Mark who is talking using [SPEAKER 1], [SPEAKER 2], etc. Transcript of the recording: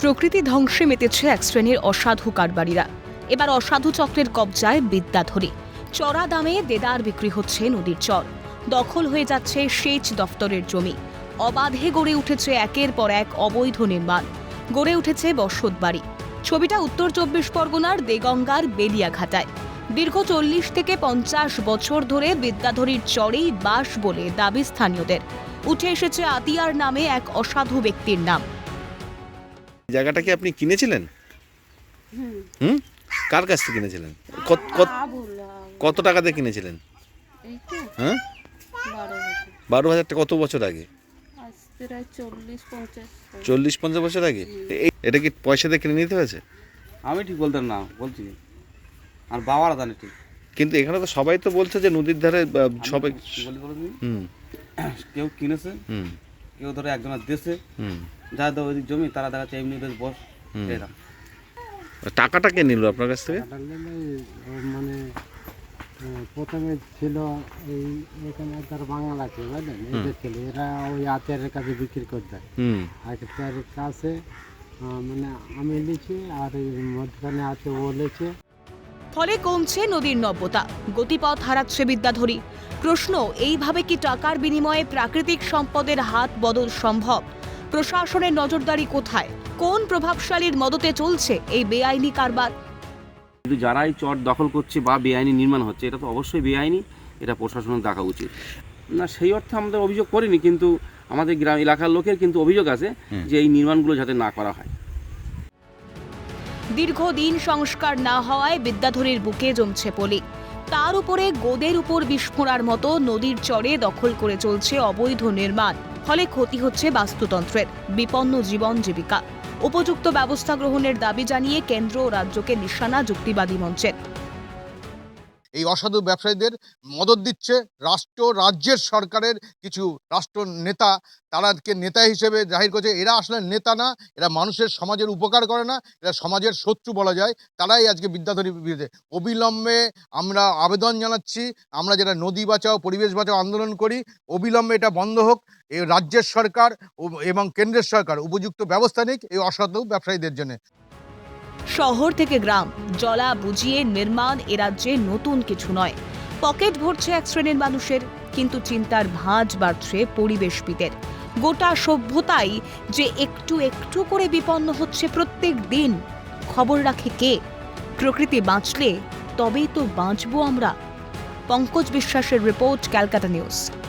[SPEAKER 1] প্রকৃতি ধ্বংসে মেতেছে এক শ্রেণির অসাধু কারবারিরা। এবার অসাধু চক্রের কবজায় বিদ্যাধরী। চড়া দামে দেদার বিক্রি হচ্ছে নদীর চর। দখল হয়ে যাচ্ছে সেচ দফতরের জমি। অবাধে গড়ে উঠেছে একের পর এক অবৈধ নির্মাণ। গড়ে উঠেছে বসত বাড়ি। ছবিটা উত্তর চব্বিশ পরগনার দেগঙ্গার বেলিয়াঘাটায়। দীর্ঘ চল্লিশ থেকে পঞ্চাশ বছর ধরে বিদ্যাধরীর চরেই বাস বলে দাবি স্থানীয়দের। উঠে এসেছে আতিয়ার নামে এক অসাধু ব্যক্তির নাম।
[SPEAKER 2] জায়গাটা কি আপনি কিনেছিলেন?
[SPEAKER 3] হুম।
[SPEAKER 2] কার কাছ থেকে কিনেছিলেন? কত কত টাকাতে কিনেছিলেন? হ্যাঁ?
[SPEAKER 3] বারো বছর
[SPEAKER 2] হাজার টাকা কত বছর আগে?
[SPEAKER 3] চল্লিশ পঞ্চাশ।
[SPEAKER 2] বছর আগে? এই- এটা কি পয়সা দিয়ে কিনে নিতে হয়েছে?
[SPEAKER 4] আমি ঠিক বলতাম না বলছি। আর বাবারা জানে ঠিক।
[SPEAKER 2] কিন্তু এখানে তো সবাই তো বলছে যে নদীর ধারে সবাই
[SPEAKER 4] আমি দিই,
[SPEAKER 2] হুম।
[SPEAKER 4] কেউ কিনেছে
[SPEAKER 2] হুম।
[SPEAKER 4] কেউ ধরে একজনের দেশে।
[SPEAKER 2] হুম।
[SPEAKER 4] যাদের ওই জমি তারা দেখাচ্ছে এমনি বেশ বস। এরকম
[SPEAKER 2] টাকাটা কে নিল আপনার কাছ থেকে?
[SPEAKER 5] মানে প্রথমে ছিল এই এখানে তার বাঙাল আছে বুঝলেন? এদের ছিল এরা ওই আচারের কাছে বিক্রি করতে।
[SPEAKER 2] হুম।
[SPEAKER 5] আচারের কাছে মানে আমি লিখি আর এই মধ্যখানে আছে ও লেছে
[SPEAKER 1] ফলে কমছে নদীর নব্যতা গতিপথ হারাচ্ছে বিদ্যাধরী। প্রশ্ন এইভাবে কি টাকার বিনিময়ে প্রাকৃতিক সম্পদের হাত বদল সম্ভব? প্রশাসনের নজরদারি কোথায়? কোন প্রভাবশালীর মদতে চলছে এই বেআইনি কারবার?
[SPEAKER 4] কিন্তু যারা এই চর দখল করছে বা বেআইনি নির্মাণ হচ্ছে এটা তো অবশ্যই বেআইনি এটা প্রশাসনের দেখা উচিত। না সেই অর্থে আমাদের অভিযোগ করিনি কিন্তু আমাদের গ্রাম এলাকার লোকের কিন্তু অভিযোগ আছে যে এই নির্মাণগুলো যাতে না করা হয়।
[SPEAKER 1] দীর্ঘদিন সংস্কার না হওয়ায় বিদ্যাধরীর বুকে জমছে পলি। তার উপরে গোদের উপর বিস্ফোরার মতো নদীর চরে দখল করে চলছে অবৈধ নির্মাণ। ফলে ক্ষতি হচ্ছে বাস্তুতন্ত্রের। বিপন্ন জীবন জীবিকা। উপযুক্ত ব্যবস্থা গ্রহণের দাবি জানিয়ে কেন্দ্র ও রাজ্যকে নিশানা যুক্তিবাদী মঞ্চের।
[SPEAKER 6] এই অসাধু ব্যবসায়ীদের মদত দিচ্ছে রাষ্ট্র, রাজ্যের সরকারের কিছু রাষ্ট্র নেতা। তারাকে নেতা হিসেবে জাহির করছে। এরা আসলে নেতা না, এরা মানুষের সমাজের উপকার করে না, এরা সমাজের শত্রু বলা যায়। তারাই আজকে বিদ্যাধরী বিরুদ্ধে অবিলম্বে আমরা আবেদন জানাচ্ছি, আমরা যারা নদী বাঁচাও, পরিবেশ বাঁচাও আন্দোলন করি, অবিলম্বে এটা বন্ধ হোক। রাজ্যের সরকার এবং কেন্দ্রের সরকার উপযুক্ত ব্যবস্থা নিক এই অসাধু ব্যবসায়ীদের জন্য।
[SPEAKER 1] শহর থেকে গ্রাম, জলা বুঝিয়ে নির্মাণ এ রাজ্যে নতুন কিছু নয়। পকেট ভরছে এক শ্রেণির মানুষের, কিন্তু চিন্তার ভাঁজ বাড়ছে পরিবেশবিদের গোটা সভ্যতাই যে একটু একটু করে বিপন্ন হচ্ছে প্রত্যেক দিন। খবর রাখে কে? প্রকৃতি বাঁচলে তবেই তো বাঁচবো আমরা। পঙ্কজ বিশ্বাসের রিপোর্ট ক্যালকাটা নিউজ।